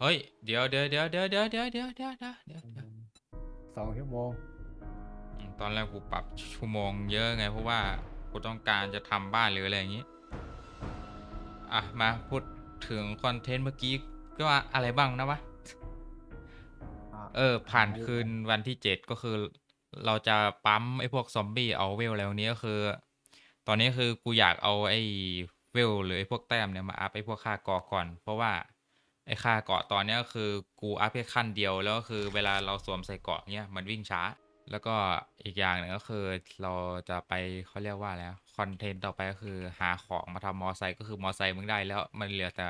เฮ้ยเดี๋ยวเดี๋ยวเดี๋ยวเดี๋ยวเดี๋ยวเดี๋ยวเดี๋ยวเดี๋ยวเดี๋ยวเดี๋ยวเดี๋ยวสองชั่วโมงอืมตอนแรกกูปรับชั่วโมงเยอะไง เพราะว่ากูต้องการจะทำบ้านหรืออะไรอย่างนี้ อะ มาพูดถึงคอนเทนต์เมื่อกี้ก็ว่าอะไรบ้างนะวะ อะเออ ผ่านคืนวันที่เจ็ดก็คือ เราจะปั๊มไอ้พวกซอมบี้เอาเวลอะไรพวกนี้ก็คือ ตอนนี้คือกูอยากเอาไอ้เวลหรือไอ้พวกแต้มเนี่ยมาอัพไอ้พวกค่าเกาะก่อน เพราะว่า ไอ้ค่าเกาะตอนเนี้ยก็คือกูอัพแค่ขั้นเดียวแล้วก็คือเวลาเราสวมใส่เกาะเนี้ยมันวิ่งช้า แล้วก็อีกอย่างหนึ่งก็คือเราจะไปเขาเรียกว่าแล้วคอนเทนต์ต่อไปก็คือหาของมาทำมอไซค์ก็คือมอไซค์มึงได้แล้วมันเหลือแต่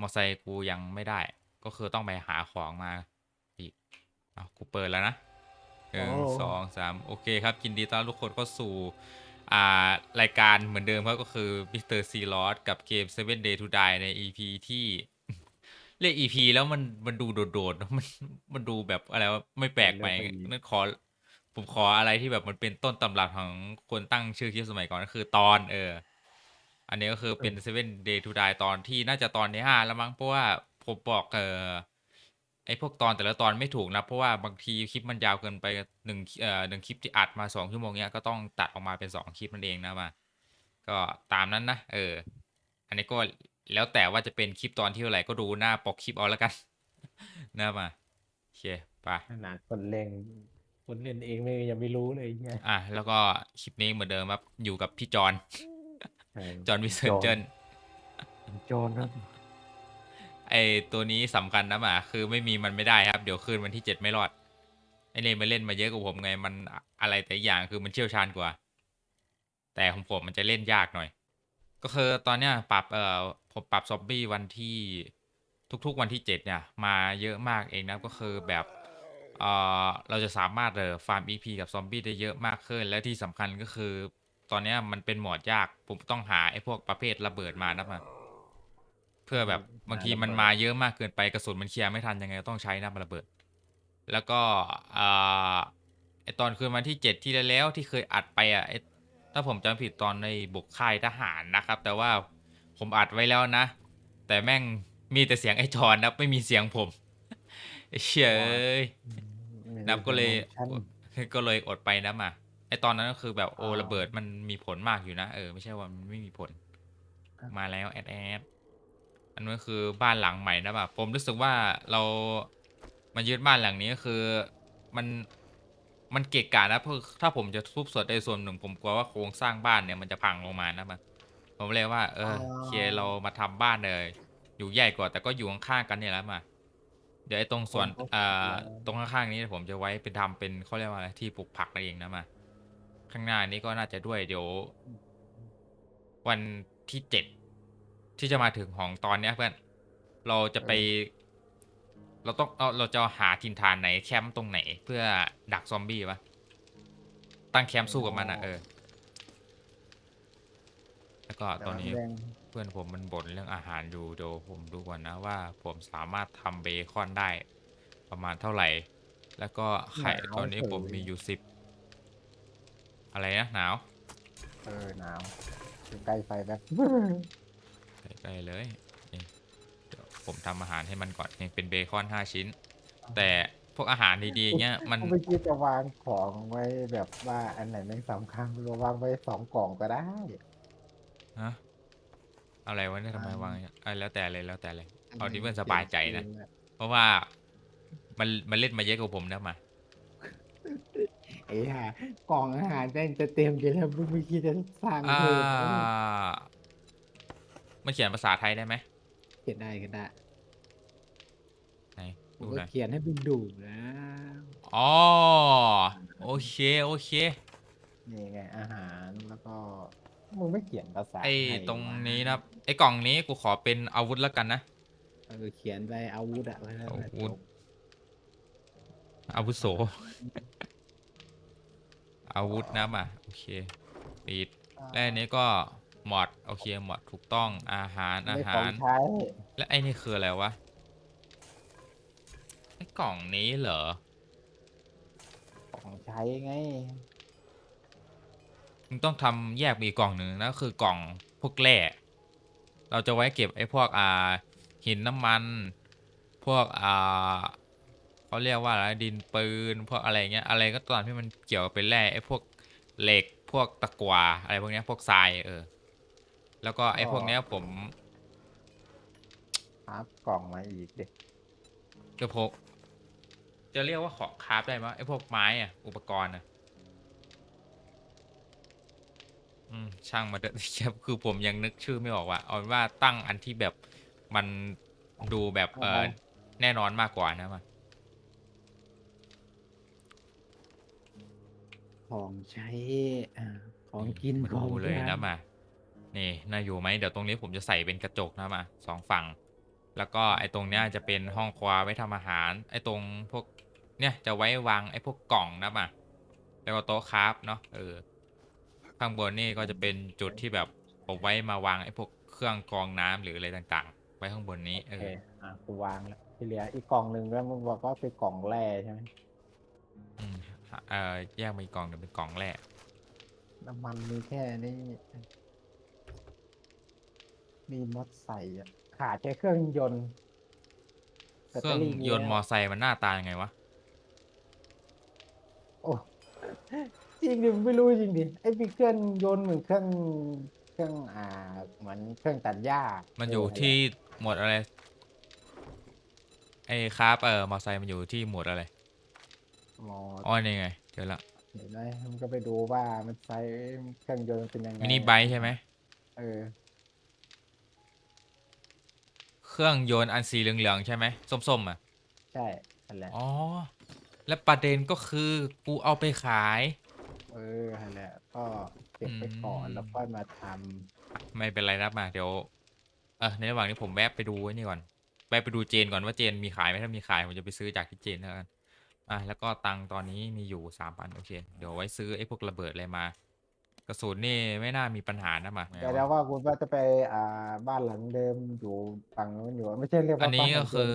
มอไซค์กูยังไม่ได้ ก็คือต้องไปหาของมาอีกเอากูเปิดแล้วนะหนึ่งสองสามโอเคครับยินดีต้อนรับทุกคนเข้าสู่อ่ารายการเหมือนเดิมครับก็คือมิสเตอร์ซีลอสกับเกม Seven Day to Die ใน EP ที่ เรียก EP แล้วมันมันดูโดดๆเนอะมันมันดูแบบอะไรวะไม่แปลกใหม่นั่นขอผมขออะไรที่แบบมันเป็นต้นตำรับของคนตั้งชื่อคลิปสมัยก่อนก็คือตอน เออ อันนี้ก็คือเป็น Seven Day to Die ตอนที่น่าจะตอนที่ห้าแล้วมั้งเพราะว่าผมบอกเออไอพวกตอนแต่ละตอนไม่ถูกนะ เพราะว่าบางทีคลิปมันยาวเกินไปหนึ่งเอ่อหนึ่งคลิปที่อัดมาสองชั่วโมงเนี้ยก็ต้องตัดออกมาเป็นสองคลิปนั่นเองนะมา ก็ตามนั้นนะเออ อันนี้ก็ แล้วแต่ว่าจะเป็นคลิปตอนที่เท่าไหร่ก็ดูหน้าปกคลิปเอาแล้วกันนะมาโอเคไปขนาดคนเล่นคนเล่นเองไม่ยังไม่รู้เลยไงอะแล้วก็คลิปนี้เหมือนเดิมครับอยู่กับพี่จอนใช่จอนวิเซอร์เจนโจรครับไอตัวนี้สำคัญนะหมาคือไม่มีมันไม่ได้ครับ เดี๋ยวคืนวันที่เจ็ดไม่รอด ไอเนมมาเล่นมาเยอะกว่าผมไงมันอะไรแต่อย่างคือมันเชี่ยวชาญกว่า แต่ของผมมันจะเล่นยากหน่อย ก็คือตอนเนี้ยปรับเอ่อผม ปรับซอมบี้วันที่ทุกๆวันที่เจ็ดเนี่ย มาเยอะมากเองนะก็คือแบบเอ่อเราจะสามารถเออฟาร์ม EP กับซอมบี้ได้เยอะมากขึ้น และที่สำคัญก็คือ ตอนเนี้ยมันเป็นโหมดยาก ผมต้องหาไอ้พวกประเภทระเบิดมานะมาเพื่อแบบบางทีมันมาเยอะมากเกินไปกระสุนมันเคลียร์ไม่ทันยังไงก็ต้องใช้นะมันระเบิด แล้วก็อ่าไอตอนคืนวันที่เจ็ดที่แล้วที่เคยอัดไปอะไอถ้าผมจำไม่ผิดตอนในบุกค่ายทหารนะครับ แต่ว่า ผมอัดไว้แล้วนะ แต่แม่งมีแต่เสียงไอจอนนะไม่มีเสียงผมไอ้เชี่ยเอ้ยนับก็เลยก็เลยอดไปนะมาไอตอนนั้นก็คือแบบโอระเบิดมันมีผลมากอยู่นะ เออไม่ใช่ว่ามันไม่มีผล มาแล้วแอดแอดอันนี้นคือบ้านหลังใหม่นะแบบผมรู้สึกว่าเรามายึดบ้านหลังนี้ก็คือมันมันเกะกะนะเพราะถ้าผมจะทุบส่วนใดส่วนหนึ่งผมกลัวว่าโครงสร้างบ้านเนี่ยมันจะพังลงมานะมัน ผมเลยว่า เออโอเคเรามาทำบ้านเลย อยู่ใหญ่กว่า แต่ก็อยู่ข้างๆกันเนี่ยแหล้วมา เดี๋ยวไอ้ตรงส่วนอ่าตรงข้างๆนี้ผมจะไว้เป็นทำเป็นเขาเรียกว่าอะไรที่ปลูกผักนั่นเองนะมา ข้างหน้านี้ก็น่าจะด้วยเดี๋ยว วันที่เจ็ดที่จะมาถึงของตอนเนี้ยเพื่อนเราจะไป เราต้องเราเราจะหาทินฐานไหนแคมป์ตรงไหน เพื่อดักซอมบี้วะตั้งแคมป์สู้กับมันอะเออ แล้วก็ตอนนี้เพื่อนผมมันบ่นเรื่องอาหารอยู่เดี๋ยวผมดูก่อนนะว่าผมสามารถทำเบคอนได้ ประมาณเท่าไหร่ แล้วก็ไข่หนาวตอนนี้เฉย ผมมีอยู่สิบอะไรนะหนาวเออหนาวอยู่ใกล้ไฟแบบ ใกล้ๆเลยนี่เดี๋ยวผมทำอาหารให้มันก่อนนี่เป็นเบคอนห้าชิ้น แต่พวกอาหารดีๆอย่างเงี้ยมัน เมื่อกี้จะวางของไว้แบบว่าอันไหนไม่สำคัญเราวางไว้สองกล่องก็ได้ ฮะอะไรวะเนี่ยทำไมวางอย่างเงี้ยเอ้ยแล้วแต่เลยแล้วแต่เลย เอาที่เพื่อนสบายใจนะ เพราะว่ามันมันเล่นมาเยอะกว่าผมนะมา ไอ้ห่ากล่องอาหารแม่งจะเต็มอยู่แล้วเมื่อกี้จะสร้างอ่า เพิ่มมันเขียนภาษาไทยได้ไหมเขียนได้ก็ได้ไหนผมดูก็หน่อยเขียนให้มึงดูนะอ๋อโอเคโอเค นี่ไงอาหารแล้วก็ มึงไม่เขียนภาษาไอ้ทยตรงวะนี้นะครับไอ้กล่องนี้กูขอเป็นอาวุธแล้วกันนะ เออเขียนไปอาวุธอะไว้แล้วอาวุธ อาวุโส อาวุธนะมาโอเคปิดและอันนี้ก็หมอดโอเคหมอดถูกต้องอาหารอาไม่หาของร ใช้และไอ้นี่คืออะไรวะไอ้กล่องนี้เหรอของใช้ไง มึงต้องทำแยกมีอีกกล่องหนึ่งนะคือกล่องพวกแร่เราจะไว้เก็บไอ้พวกอ่าหินน้ำมัน พวกอ่าเขาเรียกว่าอะไรดินปืนพวกอะไรเงี้ยอะไรก็ตามที่มันเกี่ยวกับเป็นแร่ไอ้พวกเหล็กพวกตะกัวอะไรพวกเนี้ยพวกทรายเออ แล้วก็ไอ้พวกเนี้ยผมครับกล่องมาอีกเด็กจะพกจะเรียกว่าของคราฟได้ไหมไอ้พวกไม้อะอุปกรณ์อะ อืมช่างมาเถอะครับคือผมยังนึกชื่อไม่ออกว่าเอาเป็นว่าตั้งอันที่แบบมันดูแบบเออแน่นอนมากกว่านะมาของใช้อ่าของกินมาของดูเลยทานะมา นี่น่าอยู่ไหมเดี๋ยวตรงนี้ผมจะใส่เป็นกระจกนะมาสองฝั่ง แล้วก็ไอ้ตรงเนี้ยจะเป็นห้องครัวไว้ทำอาหาร ไอ้ตรงพวกเนี่ยจะไว้วางไอ้พวกกล่องนะมาแล้วก็โต๊ะคราฟเนาะเออ ข้างบนนี่ก็จะเป็นจุดที่แบบผมไว้มาวางไอ้พวกเครื่องกรองน้ำหรืออะไรต่างๆ ไว้ข้างบนนี้ เอโอเคออะกูวางแล้วที่เหลืออีกกล่องหนึ่งแล้วมึงบอกว่าเป็นกล่องแร่ใช่ไหมอืมเออแยกมาอีกกล่องเดี๋ยวเป็นกล่องแรกน้ำมันมีแค่นี้มีมดใส่อะขาดแค่เครื่องยนต์แบตเคตรื่องมียนต์มอแล้วไซค์มันหน้าตายังไงวะ โอ้ จริงดิไม่รู้จริงดิไอ้พี่เครื่องยนต์เหมือนเครื่องเครื่องอ่าเหมือนเครื่องตัดหญ้า มันเอยู่ที่หมวดอะไร ไอ้ครับเออมอไซค์มันอยู่ที่หมวดอะไรหมออ๋อนี่ไงเจอละเห็นไหมมันก็ไปดูว่ามันใช้เครื่องยนต์เป็นยังไงมินิไบค์ใช่ไหมเออเครื่องยนต์อันสีเหลืองๆใช่ไหมส้มๆอะใช่นั่นแหละอ๋อและประเด็นก็คือกูเอาไปขาย เออนั่นแหละ ก็เก็บไปก่อนอืมแล้วค่อยมาทไม่เป็นไรนะมาเดี๋ยวเออในระหว่างนี้ผมแวะไปดูไว้นี่ก่อนแวะไปดูเจนก่อนว่าเจนมีขายไหมถ้ามีขายผมจะไปซื้อจากที่เจนแล้วกันอะแล้วก็ตังค์ตอนนี้มีอยู่สามพันโอเคเดี๋ยวไว้ซื้อไอ้พวกระเบิดอะไรมากระสุนนี่ไม่น่ามีปัญหานะมาำแต่แล้วว่าคุณว่าจะไปอ่าบ้านหลังเดิมอยู่ฝั่งนู้นอยู่ไม่ใช่เรียกว่าอันนี้บ้าหลัก็งเดิมคือ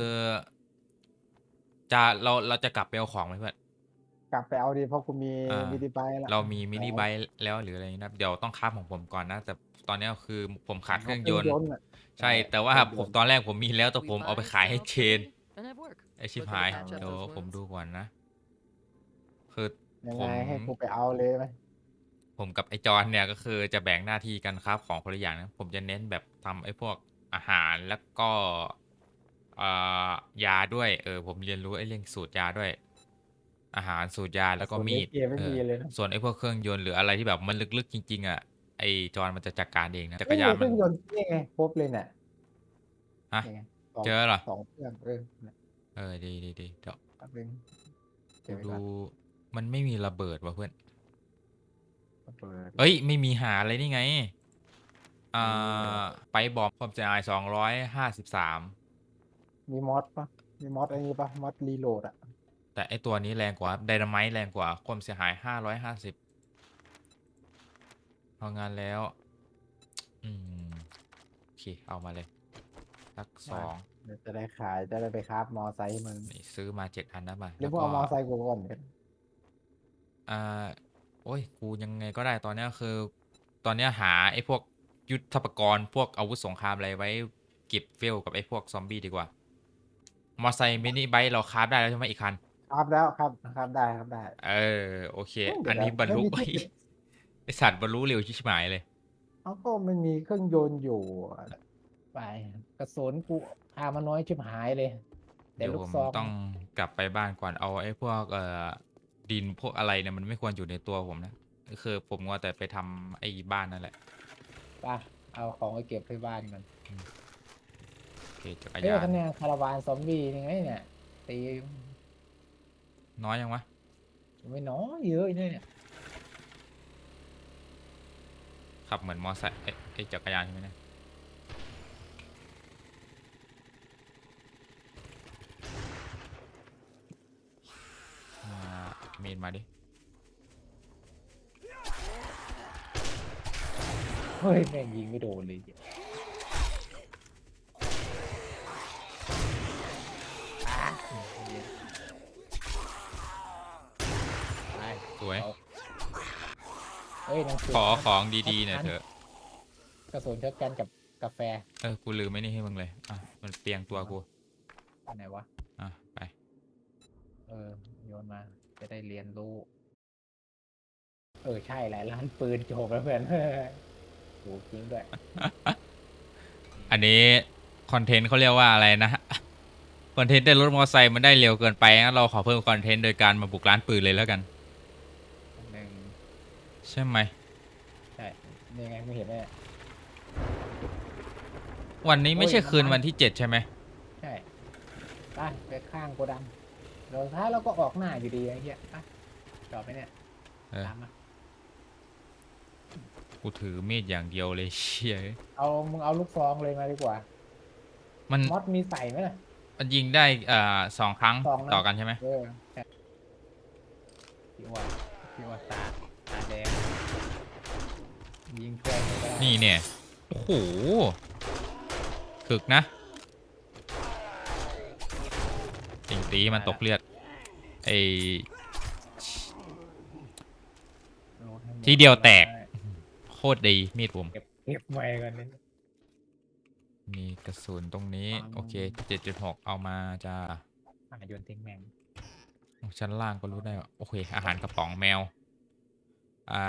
จะเราเราจะกลับไปเอาของไหมเพื่อน กลับไปเอาดีเพราะกูมีอ่า มินิไบค์แล้วเรามีมินิไหไบค์แล้วหรืออะไรนะเดี๋ยวต้องค้าของผมก่อนนะ แต่ตอนนี้ก็คือผมขาดเครื่องยนต์ อะ ใช่ แต่ว่าเครื่องยนต์ ผมตอนแรกผมมีแล้วแต่ผมเอาไปขายให้เชน and have work. ไอชิบ Look at หาย the patch up เดี๋ยว those ผม wounds. ดูก่อนนะ คือ ยังผไงมให้กูไปเอาเลยไหมผมกับไอจอนเนี่ยก็คือจะแบ่งหน้าที่กันครับของคนละอย่างนะผมจะเน้นแบบทำไอพวกอาหารแล้วก็เอ่อยาด้วย เออผมเรียนรู้ไอเรื่องสูตรยาด้วย อาหารสูตรยาแล้วก็มีดส่วนในเกมไม่เอมีอเลยนะส่วนไอพวกเครื่องยนต์หรืออะไรที่แบบมันลึกๆจริง ๆ อะ ไอจอนมันจะจัดการเองนะจักรยานเอ้เคมันรื่องยนต์นี่ไงครบเลยเนี่ยฮะนี่ไงสงเจอเหรอ สองเครื่องเออเนี่ยเออดีดีดีเดี๋ยวแป๊บนึงเก็กูบไว้ก่ดูอนมันไม่มีระเบิดว่ะเพื่อน เปิด เอ้ย ไม่มีหาอะไรนี่ไง อ่าไปบอมความเสียหายสองร้อยห้าสิบสามมีมอสปะมีมอสอันนี้ปะมอสรีโหลดอะ แต่ไอตัวนี้แรงกว่าไดนาไมต์แรงกว่า ความเสียหายห้าร้อยห้าสิบพองานแล้ว อืม โอเค เอามาเลยสักสอง เดี๋ยวจะได้ขายจะได้ไปคราฟมอไซค์ให้มึงนี่ซื้อมาเจ็ดอันนะมาหรือแล้วว่าก็เอามอไซค์กูก่อนเดี๋ยวอ่า โอ้ย กูยังไงก็ได้ตอนเนี้ยคือ ตอนเนี้ยหาไอ้พวกยุทธปกรณ์พวกอาวุธสงครามอะไรไว้เก็บเฟลกับไอ้พวกซอมบี้ดีกว่า มอไซค์มินิไบค์เราคราฟได้แล้วใช่ไหมอีกคัน ครับแล้วครับครับได้ครับได้ เออ โอเค เดี๋ยวอันนี้นะบรรลุแล้วมีไอ้ที่ไอสัตว์บรรลุเร็วชิบหายเลยเอาก็มันมีเครื่องยนต์อยู่ไปกระสุนกูพามาน้อยชิบหายเลยแต่เดี๋ยวลูผกมซองต้องกลับไปบ้านก่อนเอาไอ้พวกเอ่อดินพวกอะไรเนี่ยมันไม่ควรอยู่ในตัวผมนะก็คือผมก็แต่ไปทำไอ้บ้านนั่นแหละไปเอาของไปเก็บที่บ้านกันโอเคจักรเฮ้ยยานคะแนนคาราวานซอมบี้ยังไงเนี่ยตี น้อยยังวะไม่น้อยเยอะเนี่ย ขับเหมือนมอไซค์เอ้ยไอ้จักรยานใช่ไหมเนะอ่าเมนมาดิ เฮ้ย แม่งยิงไม่โดนเลยอะไป ส วยเอาเฮ้ยหนังสืขอนะของดีๆหน่อยเถอะกระสุนช็อตกันกับกาแฟเออกูลืมไม่นี่ให้มึงเลยอะมันเปลียงตัวกูอันไหนวะอะไปเออโยนมาจะได้เรียนรู้เออใช่หลายร้านปืนโจบแล้วเพื่อนโหจริงด้วย อันนี้คอนเทนต์เขาเรียกว่าอะไรนะคอนเทนต์ได้รถมอเตอร์ไซค์มันได้เร็วเกินไปงั้นเราขอเพิ่มคอนเทนต์โดยการมาบุกร้านปืนเลยแล้วกันหนึ่ง ใช่ไหม ใช่นี่ไงไม่เห็นไหมเนี่ยวันนี้ไม่ใช่โอ้ยคืนน้ำมันวันที่เจ็ดใช่ไหมใช่ไปไปข้างโกดังเดี๋ยวท้ายเราก็ออกหน้าอยู่ดีไอ้เหี้ยไปจอดไปเนี่ยเออตามมากูถือมีดอย่างเดียวเลยเชี่ยเอามึงเอาลูกซองเลยมาดีกว่ามันมอสมีใส่ไหมล่ะ มันยิงได้อ่าสองครั้งสองนะ ต่อกันใช่ไหมเออใช่พี่ว่าพี่ว่าตา ตาแดงยิงเพื่อนเลยก็ได้นี่เนี่ย โอ้โหถึกนะติงตีมันตกเลือด ไอเอาให้หมทีเดียวแตก โคตรดีมีดผม เก็บเก็บไว้ก่อนนี่มีกระสุนตรงนี้ฟังโอเคเจ็ดจุดหกเอามาจะอะโยนทิ้งแมง ชั้นล่างก็รู้ได้ว่าโอเค อาหารกระป๋องแมว อ่า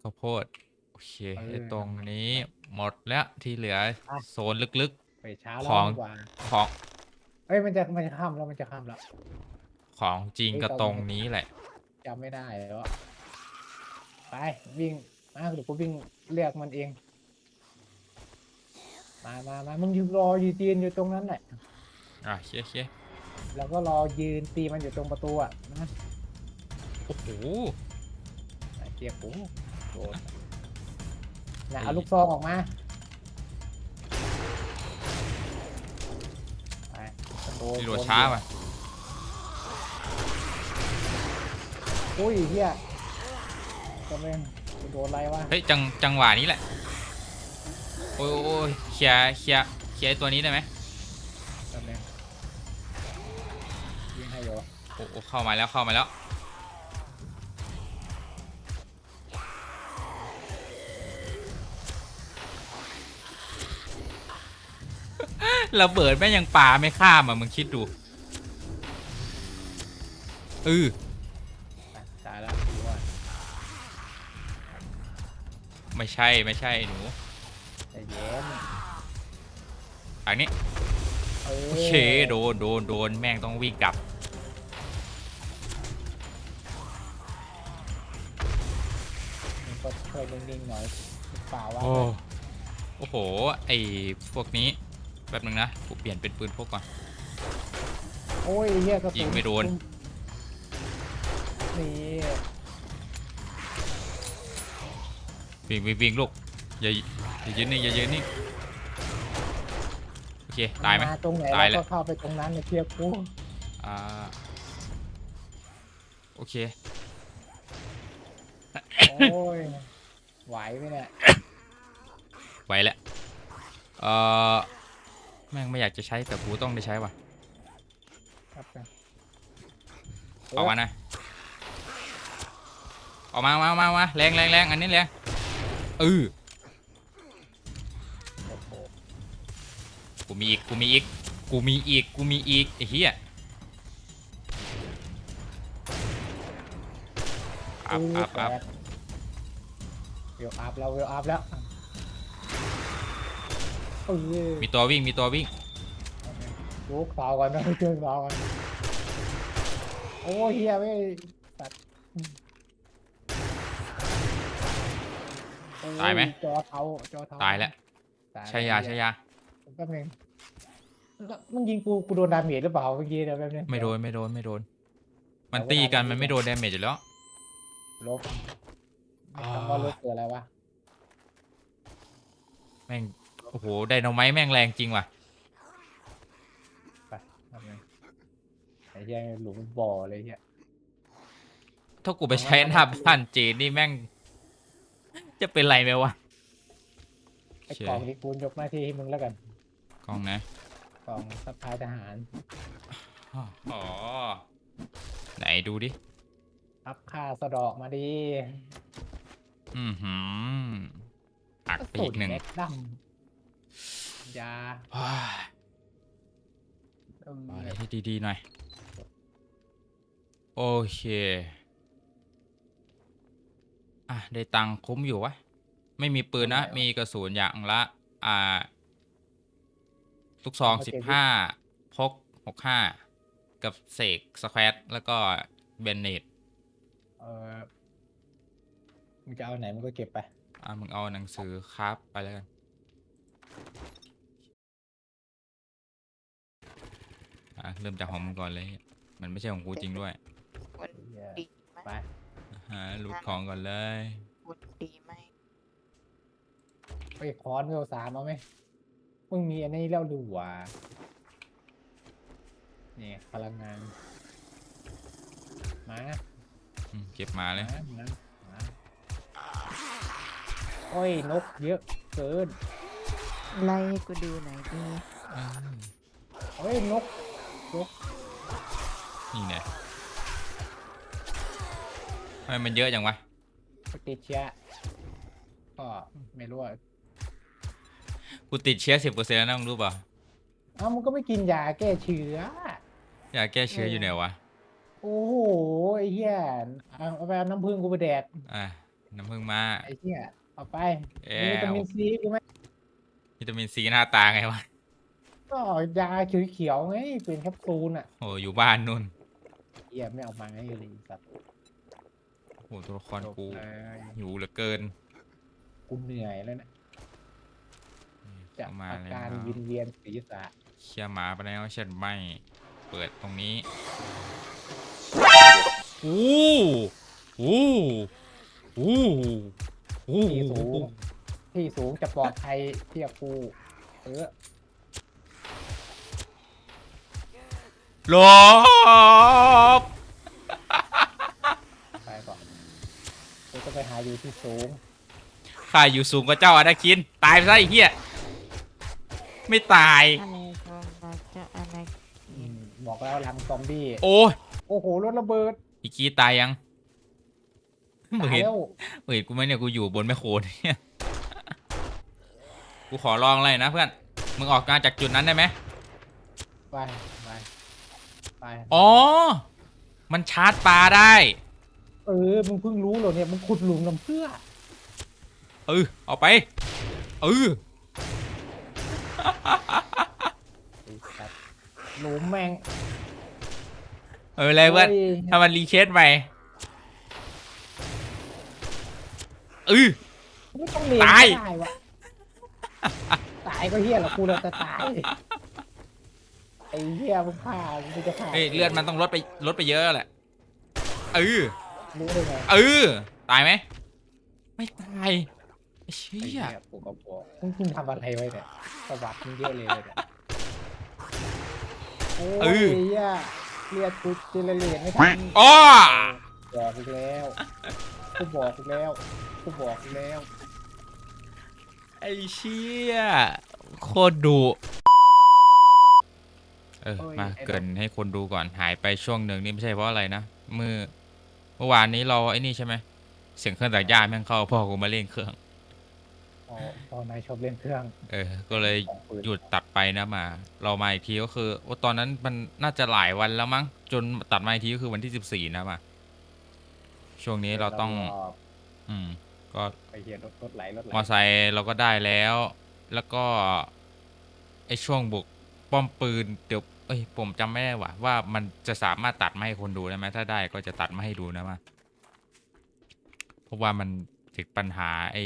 ข้าวโพดโอเคไอ้ตรงนี้หมดแล้วที่เหลือโซนลึก ไปเช้าขแล้วอง ดีกว่าๆ ของเอ้ยมันจะมันจะข้ามแล้วมันจะข้ามแล้วของจริงเฮ้ยก็ตอนตรงนี้นี้แหละ จำไม่ได้แล้วอะไปวิ่งมาเดี๋ยวกูวิ่งเรียกมันเอง มามามามึงยืนรอยืนยืนอยู่ตรงนั้นแหละ อะเชี่ยเชี่ยแล้วก็รอยืนตีมันอยู่ตรงประตูอะนะโอ้โห ไอ้เจี๊ยบกูโดนนะไอ้เอาลูกซองออกมาไปโดนนี่โดดโนช้าอยู่ป่ะอุ้ยเฮียก็แม่งกูโดนอะไรวะเฮ้ยจังจังหวะนี้แหละโอ้ยโอ้ยโอ้ยเคลียร์เคลียร์เคลียร์ไอ้ตัวนี้ได้ไหมก็แม่งยิงให้อยู่โอ้โอ้เข้ามาแล้วเข้ามาแล้ว ระเบิดแม่งยังปาไม่ข้ามอะมึงคิดดูเอออะตายแล้วดูว่าไม่ใช่ไม่ใช่หนูใจเย็นทางนี้เออโอเคโดนโดนโดนแม่งต้องวิ่งกลับ มันก็ช่วยนิ่งๆหน่อยเปล่าวะโอ้โอ้โหไอพวกนี้ แบบนึงนะกูเปลี่ยนเป็นปืนพกก่อน โอ้ยเฮียกระสุนยิงไม่โดน นี่วิ่งวิ่งวิ่งลูกอย่าอย่ายืนนี่งอย่ายืนนี่งโอเคตายไหม ตรงไหนตายเราแล้วก็เข้าไปตรงนั้นเลยเทียบกูอ่าโอเค โอ้ยไหวไหมเนี่ย ไว้แล้วเออ แม่งไม่อยากจะใช้แต่กูต้องได้ใช้ว่ะครับกันออกมานะออกมามามามาแรงแรงแรงอันนี้แรงเออโอ้โหกูมีอีกกูมีอีกกูมีอีกกูมีอีกไอ้เหี้ยอัพอัพอัพ เวลอัพแล้วเวลอัพแล้ว เออมีตัววิ่งมีตัววิ่งลูกเสาก่อนนะเชิงเสาก่อนโอ้ยเฮียไม่ตัดโอ้ตายไหม จอเทาจอเทาตายแล้วตายใช้ยาใช้ยาแป๊บนึงแล้วมันยิงกูกูโดนดาเมจหรือเปล่าเมื่อกี้เดี๋ยวแป๊บนึงไม่โดนไม่โดนไม่โดน มันเอาเวลาตีกันมันมันไม่โดนดาเมจอยู่แล้ว ลบอ่า คำว่าลบคืออะไรวะแม่ง โอ้โห ไดโนไมต์แม่งแรงจริงว่ะ ไปแป๊บนึงไอ้เหี้ยหลุมบ่อเลยเหี้ยถ้ากูไปใช้หน้าบ้านจีนนี่แม่ง จะเป็นไรไหมวะ ไอ้โอเคกล่องที่กูยกหน้าที่ให้มึงแล้วกันกล้องนะ กล่องสัพพลายทหารอ๋อ ไหนดูดิ อัพค่าสะเดอกมาดีอือหืออักไปอีกหนึ่งแม็กดัม ยาว้ายเอเอาอะไรที่ดีๆหน่อย โอเค อะ ได้ตังค์คุ้มอยู่วะ ไม่มีปืนนะ มีกระสุนอย่างละ อ่าลูกซองสิบห้าพกหกห้ากับเสกสแควตแล้วก็เบนเนตเออมึงจะเอาไหนมึงก็เก็บไป อะมึงเอาหนังสือครับไปแล้วกัน อะเริ่มจากของมึงก่อนเลย มันไม่ใช่ของกูจริงด้วยวันไอ้เหี้ยดีไหมไปหาลูดของก่อนเลยวันดีไหมไปคอนเวลสามเอาไหมมึงมีอันนี้แล้วดูว่าเนี่ยพลังงานมาอืมเก็บมาเลยมามามาโอ้ยนกเยอะเกินไล่ให้กูดูหน่อยดีเฮ้ยนก นกนี่ไงทำไมมันเยอะจังวะปฏิเชื้อก็ไม่รู้อะกูติดเชื้อสิบเปอร์เซ็นต์แล้วนะมึงรู้ป่ะเอ้ามึงก็ไม่กินยาแก้เชื้อ ยาแก้เชื้ออยู่ไหนวะ โอ้โหไอ้เหี้ยเอาเอาไปเอาน้ำผึ้งกูไปแดกอะน้ำผึ้งมา ไอ้เหี้ยเอาไปแอ้มีวิตาวมินซีกูไหมวิตามินซีหน้าตาไงวะ ก็ยาเขียวๆไงเป็นแคปซูลอะโอ้อยู่บ้านนู่นเหี้ยไม่เอามาให้เลยไอ้สัตว์โอ้ตัวละครกูจบเลยหิวเหลือเกินกูเหนื่อยแล้วนะจากเข้ามาอาแล้วการวินเวียนศีรษะเชี่ยหมาไปแล้วเช่นไม่เปิดตรงนี้อู้อู้อู้อู้ที่สูงที่สูงจะปลอดภัยเทียบกูเออ หลบไปก่อนกูจะไปหาอยู่ที่สูงข้าอยู่สูงกว่าเจ้าอาณาคิน ตายไปซะไอ้เหี้ย ไม่ตายอะไรก็มาจะอะไรอืมบอกแล้วหลังซอมบี้โอ้ยโอ้โหรถระเบิดอีกกี้ตายยังมึงตายเห็นแล้วมึงเห็นกูไหมเนี่ยกูอยู่บนแม่โคเนี่ยกูขอลองเลยนะเพื่อน มึงออกมาจากจุดนั้นได้ไหมไป ไปไปอ๋อ มันชาร์จปลาได้ เออมึงเพิ่งรู้เหรอเนี่ยมึงขุดหลุมน้ำเพื่อเออเอาไป เออ ไอ้สัตว์หลุมแม่ง เอออะไรเพื่อนโยถ้ามันรีเชสใหม่เออ ไม่ต้องเรียนตาย ก็ได้วะตายก็เฮี้ยละกูเราจะตาย ไอ้เฮี้ยมึงฆ่ามึงจะฆ่าเฮ้ยเลือดมันต้องลดไปลดไปเยอะแหละเออรู้ได้ไงเออตายไหมไม่ตายไอ้เชี่ไอ้ยเหี้ยกูก็บอกมึงกินทำอะไรไว้เนี่ยประวัติมึงเยอะเลยเนี่ยโอ้ยไอ้เหี้ยเลือดกูเจเนเรตไม่ทันอ้อบอกอีกแล้วกูบอกอีกแล้วกูบอกอีกแล้วไอ้เชี่ยโคตรดุ เออมาเกรินให้คนดูก่อนหายไปช่วงหนึ่งนี่ไม่ใช่เพราะอะไรนะเมื่อเมื่อวานนี้เราไอ้นี่ใช่ไหมเสียงเครื่องตัดหญ้าแม่งเข้าพ่อกูมาเล่นเครื่องอ๋อตอนนายชอบเล่นเครื่องเออ ก็เลยของปืนหยุดตัดไปนะมา เรามาอีกทีก็คือว่าตอนนั้นมันน่าจะหลายวันแล้วมั้งจนตัดมาอีกทีก็คือวันที่สิบสี่นะมาช่วงนี้เราต้อง แล้วก็อืม ก็ ไปเฮียรถรถไหลรถไหลมอไซค์เราก็ได้แล้ว แล้วก็ไอช่วงบุกป้อมปืนเดี๋ยว เอ้ยผมจำไม่ได้ว่ะว่ามันจะสามารถตัดมาให้คนดูได้ไหมถ้าได้ก็จะตัดมาให้ดูนะมาเพราะว่ามันติดปัญหาไอ้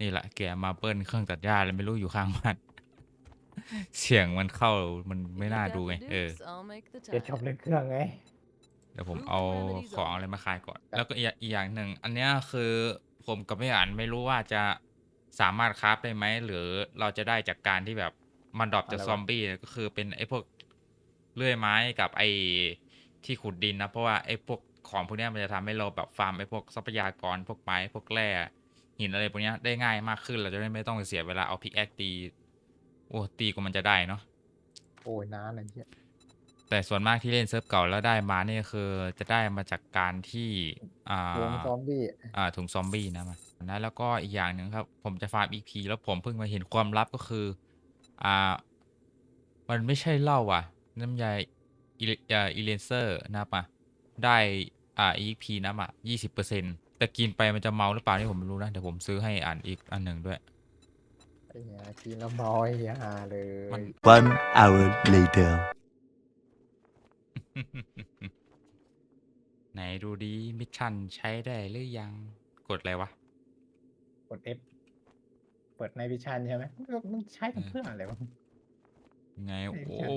นี่แหละแกมาเปิ้ลเครื่องตัดหญ้าแล้วไม่รู้อยู่ข้างบ้านเสียงมันเข้ามันไม่น่าดูไงเออ จะชอบเล่นเครื่องไงเดี๋ยวผมเอาของอะไรมาขายก่อน แล้วก็อีกอีกอย่างหนึ่ง อันเนี้ยคือผมกับไม่อ่านไม่รู้ว่าจะสามารถคราฟได้ไหม หรือเราจะได้จากการที่แบบ มันดรอปจากอะไรวะซอมบี้ก็คือเป็นไอ้พวกเลื่อยไม้กับไอ้ที่ขุดดินนะ เพราะว่าไอ้พวกของพวกเนี้ยมันจะทำให้เราแบบฟาร์มไอ้พวกทรัพยากรพวกไม้พวกแร่หินอะไรพวกเนี้ยได้ง่ายมากขึ้นเราจะได้ไม่ต้องเสียเวลาเอาพิกแอคตีโอ้ตีกว่ามันจะได้เนาะโอ้ยนานอะไรเงี้ยแต่ส่วนมากที่เล่นเซิร์ฟเก่าแล้วได้มาเนี่ยคือจะได้มาจากการที่อ่าวงซอมบี้อ่าถุงซอมบี้นะมันนะแล้วก็อีกอย่างหนึ่งครับ ผมจะฟาร์ม EP แล้วผมเพิ่งมาเห็นความลับก็คือ อ่า มันไม่ใช่เหล้าว่ะ น้ำยาอิเลอ่าอิเลนเซอร์นะครับอะได้อ่า EP น้ำอะยี่สิบเปอร์เซ็นต์แต่กินไปมันจะเมาหรือเปล่านี่ผมไม่รู้นะ เดี๋ยวผมซื้อให้อ่านอีกอันหนึ่งด้วยไอ้เหี้ยกินแล้วเมาไอ้เหี้ยฮาเลยมัน One hour later. ไหนดูดีมิชชั่นใช้ได้หรือยัง กดอะไรวะ กด F เปิดในวิชันใช่ไหมมึงใช้ทำเพื่ออะไรวะไงไม่โอ้ใช่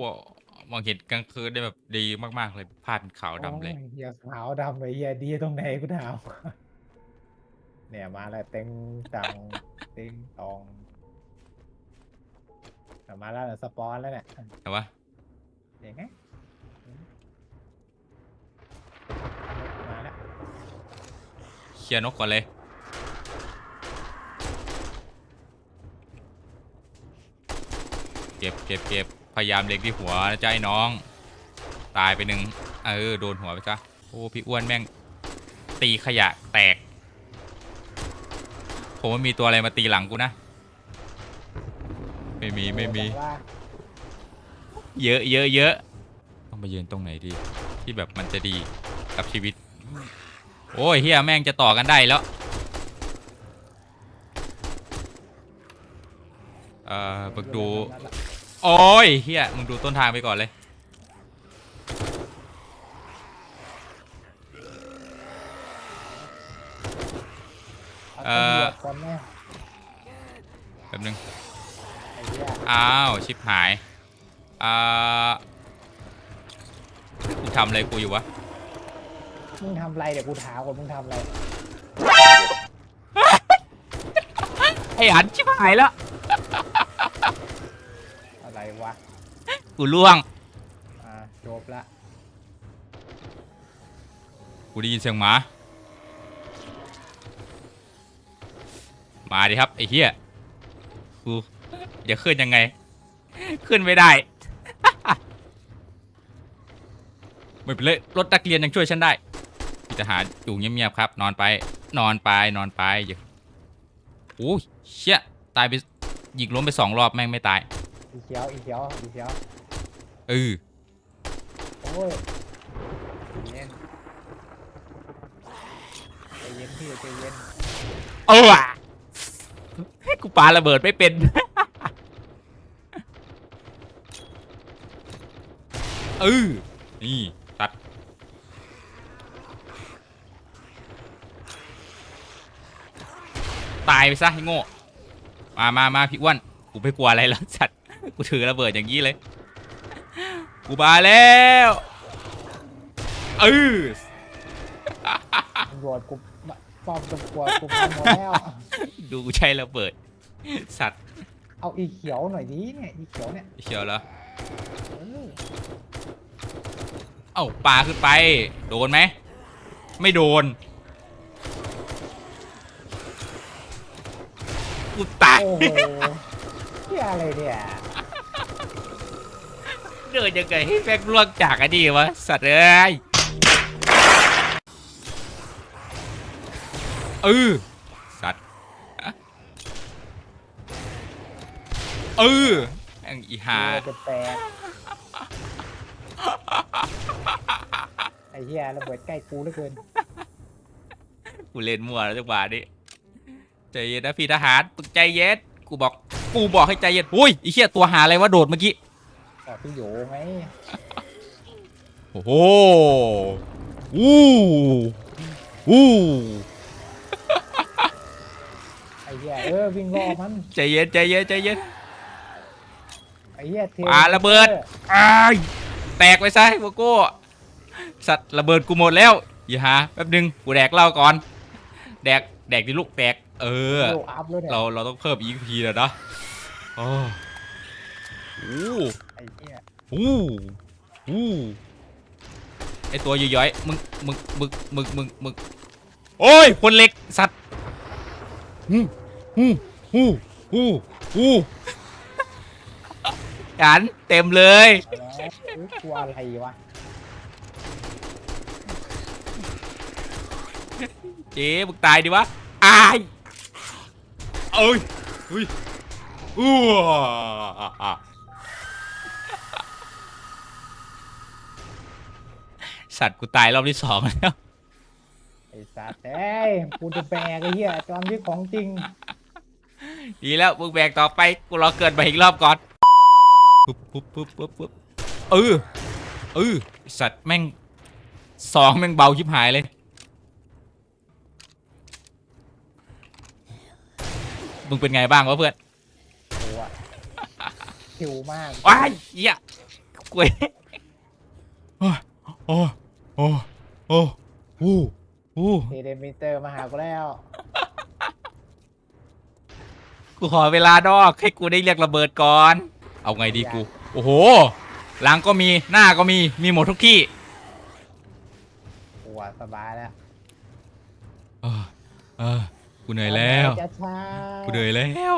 มองเห็นกลางคืนได้แบบดีมากๆเลยภาพเป็นขาวดำเลยโอ้เหี้ยขาวดำเลยเหี้ยดีตรงไหนกูถามเนี่ยมาแล้วเต็งจังเต็งตองเอามาแล้วเนี่ยสปอนแล้วเนี่ยแต่ว่าเห็นไงมาแล้วเคลียร์นกก่อนเลย ก็บเก็บเก็บพยายามเล็งที่หัวนะจ๊ะไอ้น้อง ตายไปหนึ่งเออโดนหัวไปซะโอ้พี่อ้วนแม่ง ตีขยะแตก ผมว่ามีตัวอะไรมาตีหลังกูนะ ไม่มีไม่มี เยอะเยอะเยอะต้องไปยืนตรงไหนดี ที่แบบมันจะดีกับชีวิต โอ้ยเฮียแม่งจะต่อกันได้แล้วเอ่อบึกดู โอ้ยเฮียมึงดูต้นทางไปก่อนเลยเออก่อนแม่แป๊บนึงไอ้เหี้ยอ้าวชิบหายอ่ากูทำอะไรกูอยู่วะ มึงทำไรเดี๋ยวกูถามก่อนมึงทำอะไรไอ้หันชิบหายแล้วอะไร วะ กูล่วง อ่าจบละ กูได้ยินเสียงหมา มาดิครับ ไอ้เหี้ย กูเดี๋ยวขึ้นยังไง ขึ้นไม่ได้ ไม่เป็นไรรถนักเรียนยังช่วยฉันได้พี่ทหารอยู่เงียบๆครับ นอนไป นอนไป นอนไปอย่าโอ้ยเชี่ย ตายไปหยิกล้มไปสองรอบแม่งไม่ตาย อีเขียวอีเขียวอีเขียวเออโอ้ยใจเย็นใจเย็นพี่ใจเย็นเออว่ะกูปาระเบิดไม่เป็น เออนี่ตัด ตายไปซะไอ้โง่ มามามาพี่อ้วน กูไม่กลัวอะไรแล้วสัตว์ กูถือระเบิดอย่างนี้เลย กูมาแล้วเออตำรวจกูป้อมตำรวจกูพังหมดแล้ว ดูกูใช้ระเบิด สัตว์ เอาอีเขียวหน่อยดิเนี่ยอีเขียวเนี่ยเชียวเหรอ เออเอ้าปลาขึ้นไป โดนไหม ไม่โดน กูตาย โอ้โหเหียอะไรเนี่ย เดินยังไงให้แฟกล่วงจากอันนี้วะสัตว์เอ้ยเออสัตว์เออแม่งอีหาจะแตกไอ้เหี้ยระเบิดใกล้กูเหลือเกินกูเล่นมั่วแล้วจังหวะนี้ใจเย็นนะพี่ทหารมึงใจเย็นกูบอกกูบอกให้ใจเย็นอุ้ยไอ้เหี้ยตัวหาอะไรวะโดดเมื่อกี้ ต่อพี่โยไงโอ้โหอู้อู้ไอ้เหี้ยเออวิ่งรอบมันใจเย็นใจเย็นใจเย็นไอ้เหี้ยเทปาระเบิดอ้ายแตกไปซะโวโก้สัตว์ระเบิดกูหมดแล้วอย่าหาแป๊บนึงกูแดกเหล้าก่อน แดกแดกดิลูกแตก เออโลอัพแล้วเนี่ยเราเราต้องเพิ่ม EP แล้วนะโอ้โหไอ้เหี้ยอู้อู้ไอตัวย่อยๆมึงมึงมึงมึงมึงมึงโอ้ยคนเหล็กสัตว์ฮู้ฮู้ฮู้ฮู้ฮู้กันเต็มเลยแล้วเอ้ยกลัวอะไรวะเจ๊มึงตายดิวะอายเอ้ยอุ้ยอู้ สัตว์กูตายรอบที่สองแล้ว ไอ้สัตว์เอ้ยกูจะแบกไอ้เหี้ยจอมที่ของจริง ดีแล้วมึงแบกต่อไปกูรอเกิดมาอีกรอบก่อนปุ๊บปุ๊บปุ๊บปุ๊บปุ๊บเออเออไอ้สัตว์แม่งสองแม่งเบาชิบหายเลย มึงเป็นไงบ้างวะเพื่อนกูอะคิวมาก ว้ายเหี้ยกล้วยโอ้โอ้ โอ้โอ้อู้อู้เทเดมิเตอร์มาหากูแล้ว กูขอเวลาดอกให้กูได้เรียกระเบิดก่อน เอาไงดีกู โอ้โห หลังก็มีหน้าก็มีมีหมดทุกที่กูอะสบายแล้วเออเออกูเหนื่อยแล้ว จะช้ากูเหนื่อยแล้ว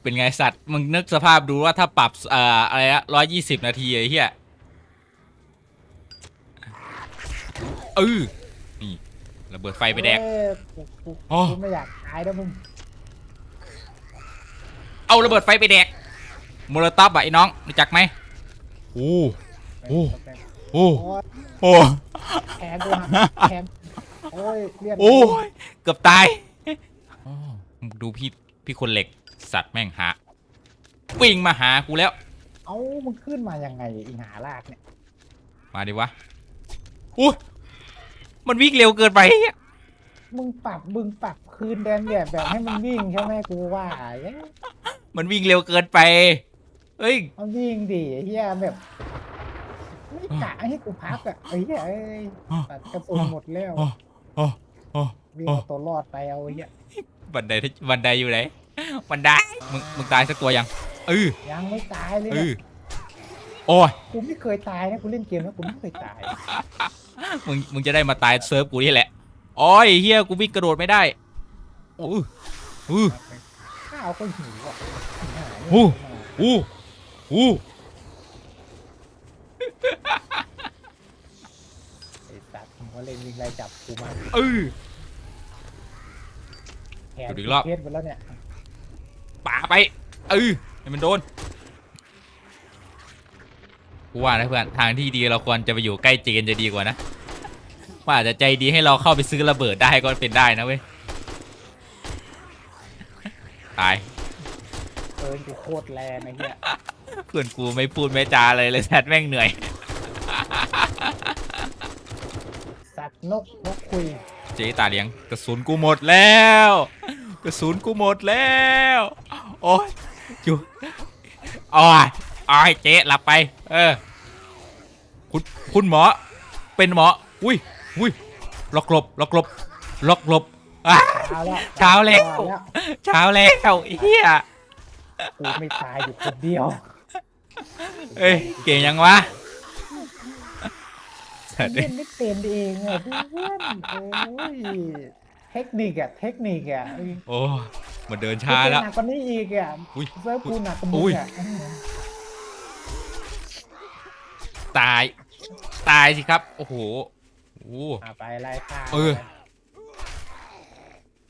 เป็นไงสัตว์มึงนึกสภาพดูว่าถ้าปรับเอ่ออะไรอะร้อยยี่สิบนาทีไอ้เหี้ย เออนี่ระเบิดไฟไปแดก เอ้ยกูกูอ๋อ กูไม่อยากตายนะมึงเอาระเบิดไฟไปแดกโมโลท็อปอะไอ้น้องรู้จักไหมโอ้โอ้โอ้โอ้ยโอ้ แขนกูหักแขนโอ้ยเลือดโอ้ยเกือบตายดูพี่พี่คนเหล็กสัตว์แม่งหาวิ่งมาหากูแล้ว เอ้ามึงขึ้นมายังไงอีหาลากเนี่ยมาดิวะอู้ มันวิ่งเร็วเกินไปอะมึงปรับมึงปรับคืนแดนแบบแบบให้มันวิ่งใช่ไหมกูว่าเอ้ยมันวิ่งเร็วเกินไปเอ้ยเอาวิ่งดิไอ้เฮียแบบ ไม่กะให้กูพักอะไอ้เฮียเอ้ยตัดกระสุนหมดแล้วโอ้โอ้โอ้วิ่งเอาตัวรอดไปเอาไอ้เฮียบันไดที่บันไดอยู่ไหน บันได มึง มึงตายสักตัวยังเออยังไม่ตายเลยเอนะอโอ้ย กูไม่เคยตายนะกูเล่นเกมแล้วกูไม่เคยตาย มึงมึงจะได้มาตายเซิร์ฟกูนี่แหละโอ้ยเฮียกูวิ่งกระโดดไม่ได้โอ้ยอือข้าวก็หิวอะหาโอ้เนี่ยอู้อู้ไอ้สัตว์มึงก็เล่นวิ่งไล่จับกูมาเออ แขนดูอีกรอบเพชรไปแล้วเนี่ยป่าไปเออให้มันโดน กูว่านะเพื่อนทางที่ดีเราควรจะไปอยู่ใกล้เจนจะดีกว่านะว่าอาจจะใจดีให้เราเข้าไปซื้อระเบิดได้ก็เป็นได้นะเว้ยตายเอินกูโคตรแรงไอ้เหี้ยเพื่อนกูไม่พูดไม่จาเลยเลยแซดแม่งเหนื่อย สัตว์นกนกคุยเจ๊ตาเลี้ยงกระสุนกูหมดแล้วกระสุนกูหมดแล้ว โอ้ยอยู่โอ้ ยโอ้ยเจ๊หลับไป เออ คุณคุณหมอ เป็นหมอ อุ้ยอุ้ยล็อกหลบล็อกหลบล็อกหลบอะเช้าแล้วเช้าแล้วเช้าแล้วเช้าแล้วเฮียกูไม่ตายอยู่คนเดียวเอ้ยเก่งยังวะสัตว์เล่นไม่เป็นเองอะเพื่อนโอ้ยเทคนิคอะเทคนิคอะโอ้มันเดินช้าแล้วหนักกว่านี้อีกอะอุ้ยเซิร์ฟกูหนักกว่ามึอุ้งยอะ ตาย ตายสิครับ โอ้โหโอ้โหอะไปไล่ฆ่าเออ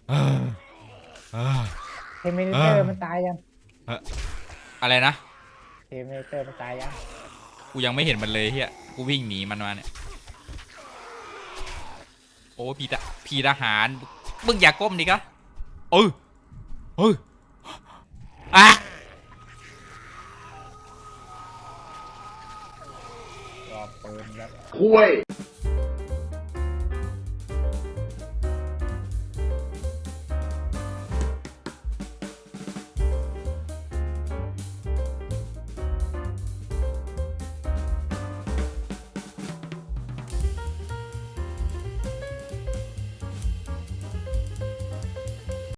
เออเออ เทมินิเตอเอร์อมันตายยังอะไรนะ เทมินิเตอร์มันตายยังกูยังไม่เห็นมันเลยเฮียกูวิ่งหนีมันมาเนี่ย โอ้พี่ทหพี่ทหาร มึงอย่าก้มดิกะเออเอออะ 怖い。